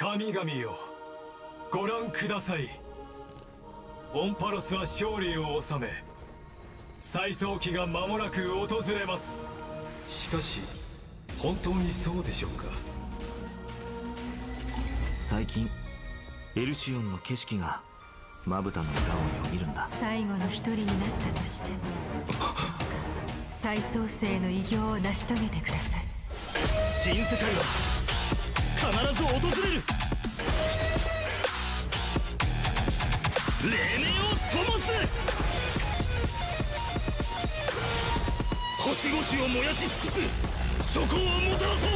神々よ。ご覧ください。オンパロスは勝利を収め再送機が間もなく訪れます。しかし本当にそうでしょうか？最近エルシオンの景色がまぶたの裏をよぎるんだ。最後の一人になったとしても 再創生の偉業を成し遂げてください。新世界は必ず訪れる。黎明を灯す。星々を燃やし尽くす。諸行をもたらそう。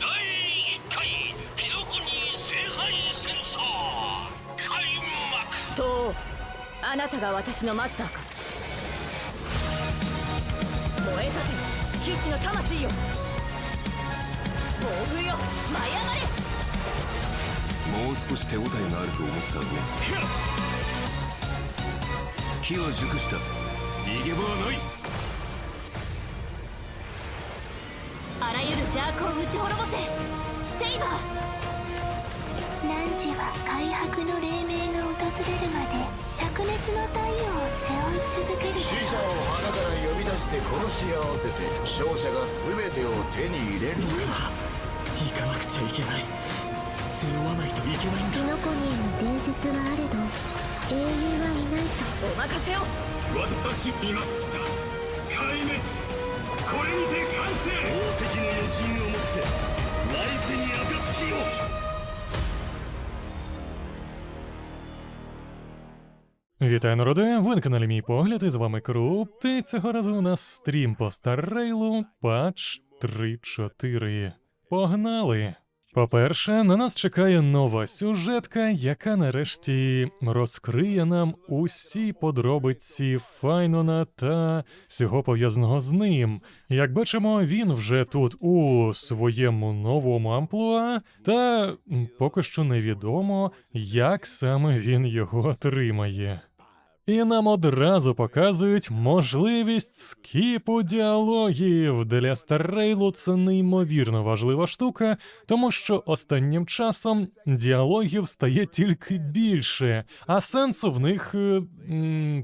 第1回ピノコニー聖杯戦争。開幕。とあなたが私のマスターか。燃えたて騎士の魂よ暴風よ舞い上がれもう少し手応えがあると思ったのね。機は熟した。逃げ場はない。あらゆる邪悪を打ち滅ぼせ。セイバー。汝は開白の黎明が訪れるまで灼熱の太陽を背負い続ける。死者を花から呼び出して殺し合わせて勝者が全てを手に入れる。か行かなくちゃいけない背負わないといけないんピノコニーの伝説はあれど英雄はいないとお任せを私見ました壊滅これにて完成宝石の余震をもって来世に暁を Вітаю, народи! Ви на каналі Мій Погляд, і з вами Круп. І цього разу у нас стрім по Старрейлу патч 3.4. Погнали! По-перше, на нас чекає нова сюжетка, яка нарешті розкриє нам усі подробиці Файнона та всього пов'язаного з ним. Як бачимо, він вже тут у своєму новому амплуа, та поки що невідомо, як саме він його отримає. І нам одразу показують можливість скіпу діалогів. Для Старрейлу це неймовірно важлива штука, тому що останнім часом діалогів стає тільки більше, а сенсу в них, е,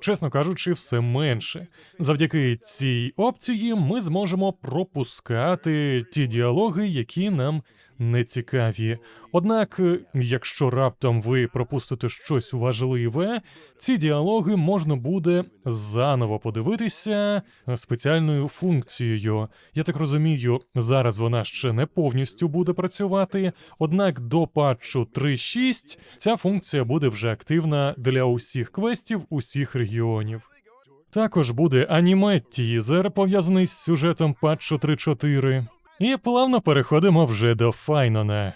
чесно кажучи, все менше. Завдяки цій опції ми зможемо пропускати ті діалоги, які нам не цікаві. Однак, якщо раптом ви пропустите щось важливе, ці діалоги можна буде заново подивитися спеціальною функцією. Я так розумію, зараз вона ще не повністю буде працювати, однак до патчу 3.6 ця функція буде вже активна для усіх квестів усіх регіонів. Також буде аніме-тізер, пов'язаний з сюжетом патчу 3.4. І плавно переходимо вже до Файнона.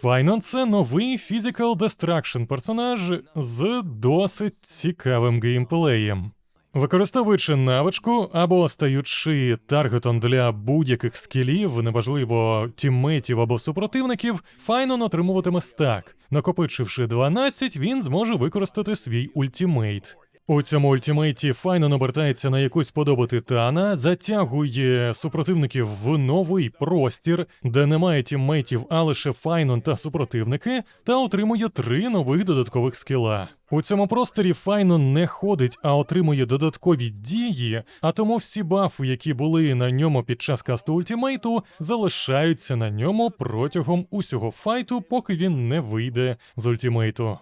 Файнон це новий Physical Destruction персонаж з досить цікавим геймплеєм. Використовуючи навичку або стаючи таргетом для будь-яких скілів, неважливо тіммейтів або супротивників, Файнон отримуватиме стак. Накопичивши 12, він зможе використати свій ультімейт. У цьому ультимейті Файнон обертається на якусь подобу титана, затягує супротивників в новий простір, де немає тіммейтів, а лише Файнон та супротивники, та отримує три нових додаткових скіла. У цьому просторі Файнон не ходить, а отримує додаткові дії, а тому всі бафи, які були на ньому під час касту ультимейту, залишаються на ньому протягом усього файту, поки він не вийде з ультимейту.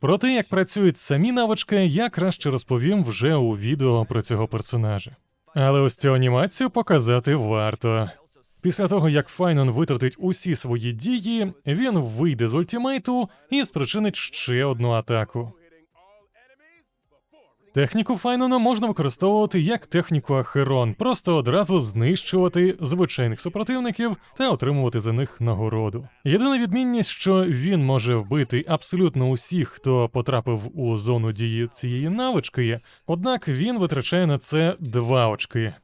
Про те, як працюють самі навички, я краще розповім вже у відео про цього персонажа. Але ось цю анімацію показати варто. Після того, як Файнон витратить усі свої дії, він вийде з ультимейту і спричинить ще одну атаку. Техніку Файнона можна використовувати як техніку Ахерон, просто одразу знищувати звичайних супротивників та отримувати за них нагороду. Єдина відмінність, що він може вбити абсолютно усіх, хто потрапив у зону дії цієї навички, однак він витрачає на це два очки.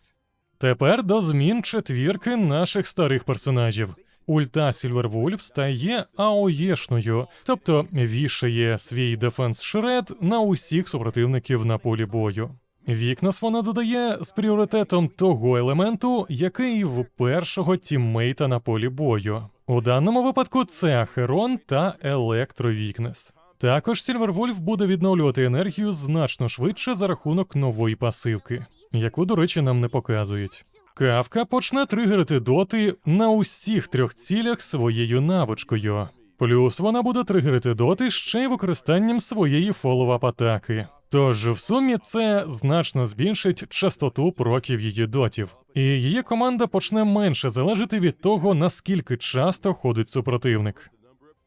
Тепер до змін четвірки наших старих персонажів. Ульта Сільвервульф стає АОЄшною, тобто вішає свій дефенс шред на усіх супротивників на полі бою. Вікнес вона додає з пріоритетом того елементу, який в першого тіммейта на полі бою. У даному випадку це Ахерон та Електровікнес. Також Сільвервольф буде відновлювати енергію значно швидше за рахунок нової пасивки, яку, до речі, нам не показують. Кавка почне тригерити доти на усіх трьох цілях своєю навичкою. Плюс вона буде тригерити доти ще й використанням своєї фоллоуап атаки. Тож в сумі це значно збільшить частоту проків її дотів, і її команда почне менше залежати від того, наскільки часто ходить супротивник.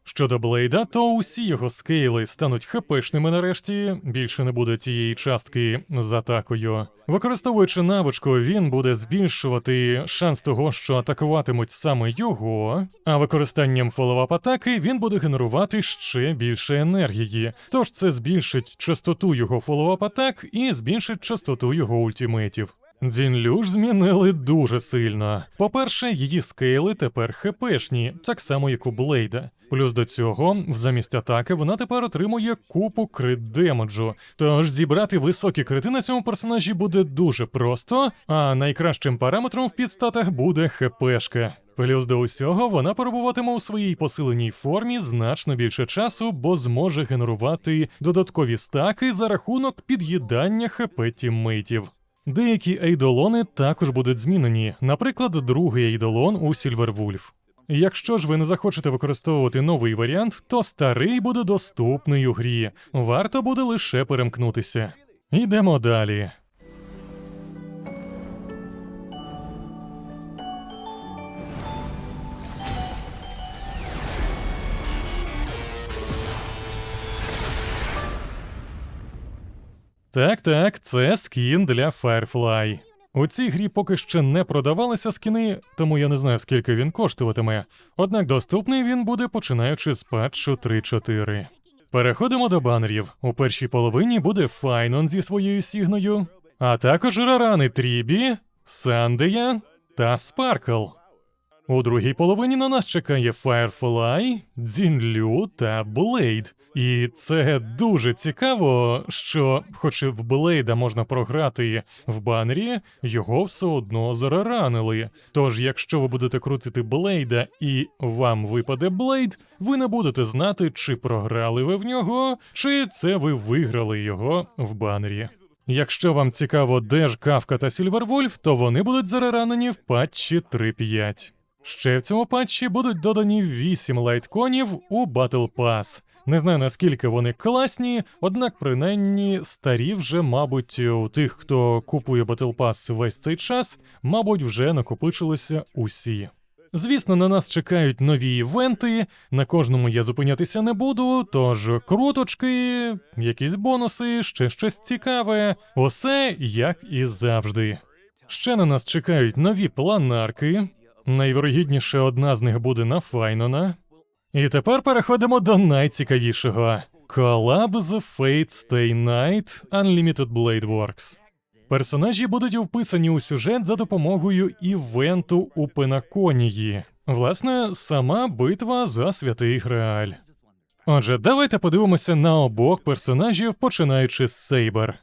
Щодо Блейда, то усі його скейли стануть хпшними нарешті, більше не буде тієї частки з атакою. Використовуючи навичку, він буде збільшувати шанс того, що атакуватимуть саме його, а використанням фоллоуап атаки він буде генерувати ще більше енергії. Тож це збільшить частоту його фоллоуап атак і збільшить частоту його ультимейтів. Дзінлю ж змінили дуже сильно. По-перше, її скейли тепер хпшні, так само як у Блейда. Плюс до цього, замість атаки, вона тепер отримує купу крит демеджу. Тож зібрати високі крити на цьому персонажі буде дуже просто, а найкращим параметром в підстатах буде хпшка. Плюс до усього вона перебуватиме у своїй посиленій формі значно більше часу, бо зможе генерувати додаткові стаки за рахунок під'їдання хп тіммейтів. Деякі ейдолони також будуть змінені, наприклад, другий ейдолон у Сільвервульф. Якщо ж ви не захочете використовувати новий варіант, то старий буде доступний у грі. Варто буде лише перемкнутися. Йдемо далі. Так, так, це скін для Firefly. У цій грі поки ще не продавалися скіни, тому я не знаю, скільки він коштуватиме. Однак доступний він буде починаючи з патчу 3.4. Переходимо до банерів. У першій половині буде Файнон зі своєю сігною, а також рарани Трібі, Сандея та Спаркл. У другій половині на нас чекає Firefly, Дзінлю та Блейд. І це дуже цікаво, що, хоч і в Блейда можна програти в банері, його все одно зараранили. Тож, якщо ви будете крутити Блейда і вам випаде Блейд, ви не будете знати, чи програли ви в нього, чи це ви виграли його в банері. Якщо вам цікаво, де ж Кавка та Сільвервольф, то вони будуть зараранені в патчі 3.5. Ще в цьому патчі будуть додані 8 лайтконів у Battle Pass. Не знаю наскільки вони класні, однак принаймні старі вже, мабуть, у тих, хто купує Battle Pass весь цей час, мабуть, вже накопичилися усі. Звісно, на нас чекають нові івенти, на кожному я зупинятися не буду, тож круточки, якісь бонуси, ще щось цікаве, усе як і завжди. Ще на нас чекають нові планарки. Найвірогідніше одна з них буде на Файнона. І тепер переходимо до найцікавішого: колаб з Fate Stay Night Unlimited Blade Works. Персонажі будуть вписані у сюжет за допомогою івенту у Пенаконії. Власне, сама битва за святий Грааль. Отже, давайте подивимося на обох персонажів, починаючи з Сейбер.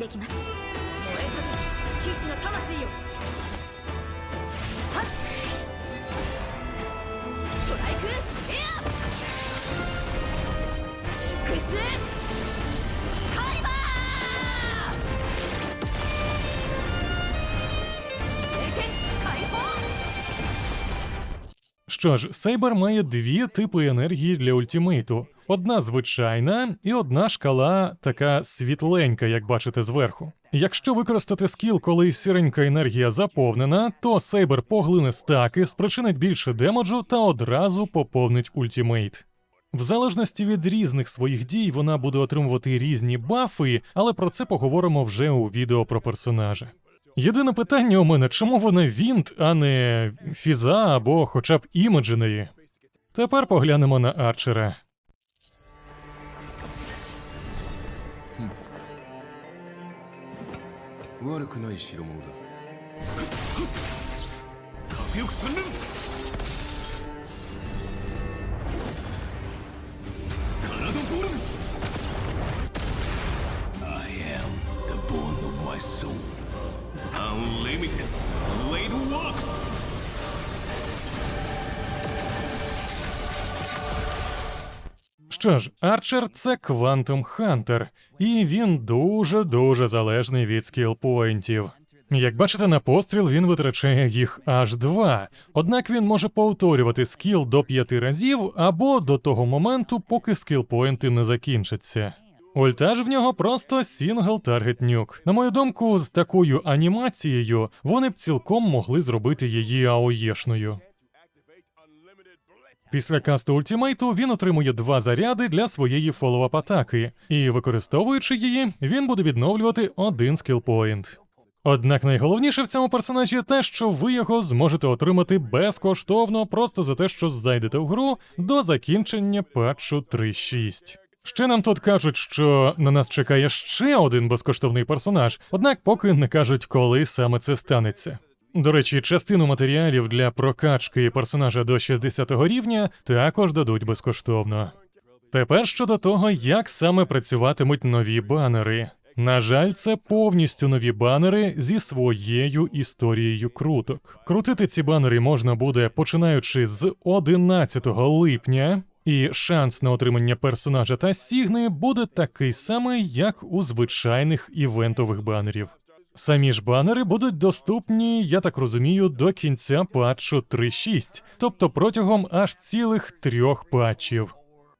できます燃えたて騎士の魂よはっトライクエアクス Що ж, Сейбер має дві типи енергії для ультімейту одна звичайна і одна шкала така світленька, як бачите зверху. Якщо використати скіл, коли сіренька енергія заповнена, то Сейбер поглине стаки, спричинить більше демоджу та одразу поповнить ультімейт. В залежності від різних своїх дій вона буде отримувати різні бафи, але про це поговоримо вже у відео про персонажа. Єдине питання у мене, чому вона Вінт, а не Фіза або хоча б Імедженої? Тепер поглянемо на Арчера. 悪くない代物だ。よくすんねん Що ж, Арчер це Квантум Хантер, і він дуже-дуже залежний від скілпоінтів. Як бачите, на постріл він витрачає їх аж два. Однак він може повторювати скіл до п'яти разів або до того моменту, поки скілпоінти не закінчаться. Ульта в нього просто сінгл таргет нюк. На мою думку, з такою анімацією вони б цілком могли зробити її аоєшною. Після касту ультімейту він отримує два заряди для своєї фоллоуап атаки, і використовуючи її, він буде відновлювати один скілпоінт. Однак найголовніше в цьому персонажі те, що ви його зможете отримати безкоштовно просто за те, що зайдете в гру до закінчення патчу 3.6. Ще нам тут кажуть, що на нас чекає ще один безкоштовний персонаж, однак поки не кажуть, коли саме це станеться. До речі, частину матеріалів для прокачки персонажа до 60 рівня також дадуть безкоштовно. Тепер щодо того, як саме працюватимуть нові банери. На жаль, це повністю нові банери зі своєю історією круток. Крутити ці банери можна буде починаючи з 11 липня, і шанс на отримання персонажа та сігни буде такий самий, як у звичайних івентових банерів. Самі ж банери будуть доступні, я так розумію, до кінця патчу 3.6, тобто протягом аж цілих трьох патчів.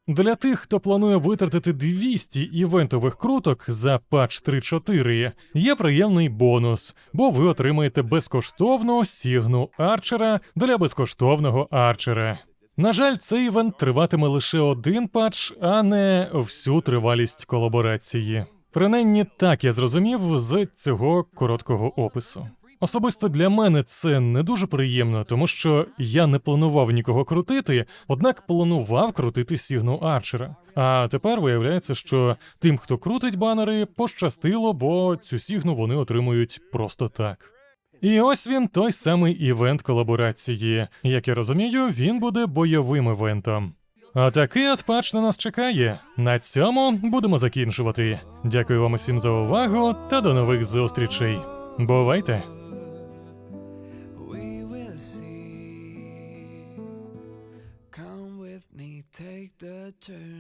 Для тих, хто планує витратити 200 івентових круток за патч 3.4, є приємний бонус, бо ви отримаєте безкоштовну сігну арчера для безкоштовного арчера. На жаль, цей івент триватиме лише один патч, а не всю тривалість колаборації. Принаймні так я зрозумів з цього короткого опису. Особисто для мене це не дуже приємно, тому що я не планував нікого крутити, однак планував крутити Сігну Арчера. А тепер виявляється, що тим, хто крутить банери, пощастило, бо цю сігну вони отримують просто так. І ось він той самий івент колаборації. Як я розумію, він буде бойовим івентом. А такий от патч на нас чекає. На цьому будемо закінчувати. Дякую вам усім за увагу та до нових зустрічей. Бувайте! we